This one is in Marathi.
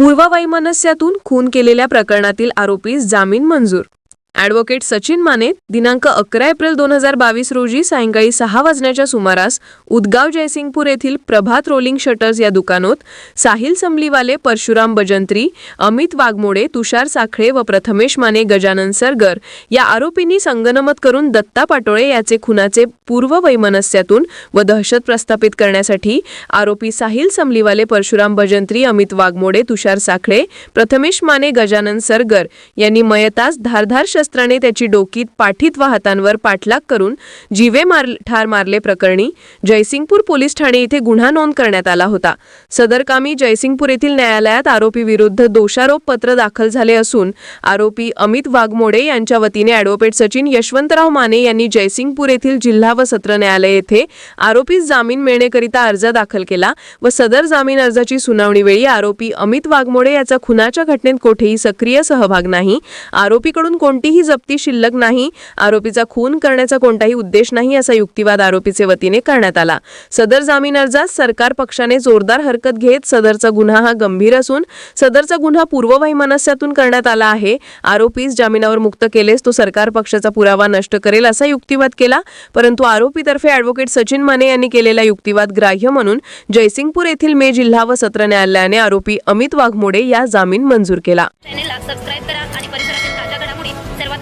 पूर्ववैमनस्यातून खून केलेल्या प्रकरणातील आरोपीस जामीन मंजूर. ॲडव्होकेट सचिन माने दिनांक अकरा एप्रिल दोन हजार बावीस रोजी सायंकाळी सहा वाजण्याच्या सुमारास उदगाव जयसिंगपूर येथील प्रभात रोलिंग शटर्स या दुकानात साहिल समलीवाले परशुराम बजंत्री अमित वाघमोडे तुषार साखळे व प्रथमेश माने गजानन सरगर या आरोपींनी संगनमत करून दत्ता पाटोळे याचे खुनाचे पूर्व वैमनस्यातून व दहशत प्रस्थापित करण्यासाठी आरोपी साहिल समलीवाले परशुराम भजंत्री अमित वाघमोडे तुषार साखळे प्रथमेश माने गजानन सरगर यांनी मयतास धारधार शस्त्राने त्याची डोकीत पाठीत व हातांवर पाठलाग करून जीवे मार ठार मारले प्रकरणी जयसिंगपूर पोलीस ठाणे येथे गुन्हा नोंद करण्यात आला होता. सदर कामी जयसिंगपूर येथील न्यायालयात आरोपी विरुद्ध दोषारोप पत्र दाखल झाले असून आरोपी अमित वाघमोडे यांच्या वतीने ॲडव्होकेट सचिन यशवंतराव माने यांनी जयसिंगपूर येथील जिल्हा व सत्र न्यायालय येथे आरोपीस जामीन मिळण्याकरिता अर्ज दाखल केला व सदर जामीन अर्जाची सुनावणीवेळी आरोपी अमित वाघमोडे याचा खुनाच्या घटनेत कोठेही सक्रिय सहभाग नाही. आरोपीकडून कोणतीही जप्ती शिल्लक नाही. आरोपीचा खून करण्याचा कोणताही उद्देश नाही असा युक्तिवाद आरोपीचे वतीने करण्यात आला. सदर जामीन अर्जात सरकार पक्षाने जोरदार हरकत घेत सदरचा गुन्हा हा गंभीर असून सदरचा गुन्हा पूर्ववैमनस्यातून करण्यात आला आहे. आरोपीस जामिनावर मुक्त केलेस तो सरकार पक्षाचा पुरावा नष्ट करेल असा युक्तिवाद केला. परंतु आरोपीतर्फे ॲडव्होकेट सचिन माने यांनी केलेला युक्तिवाद ग्राह्य म्हणून जयसिंगपूर येथील मे जिल्हा व सत्र न्यायालयाने आरोपी अमित वाघमोडे या जामीन मंजूर केला.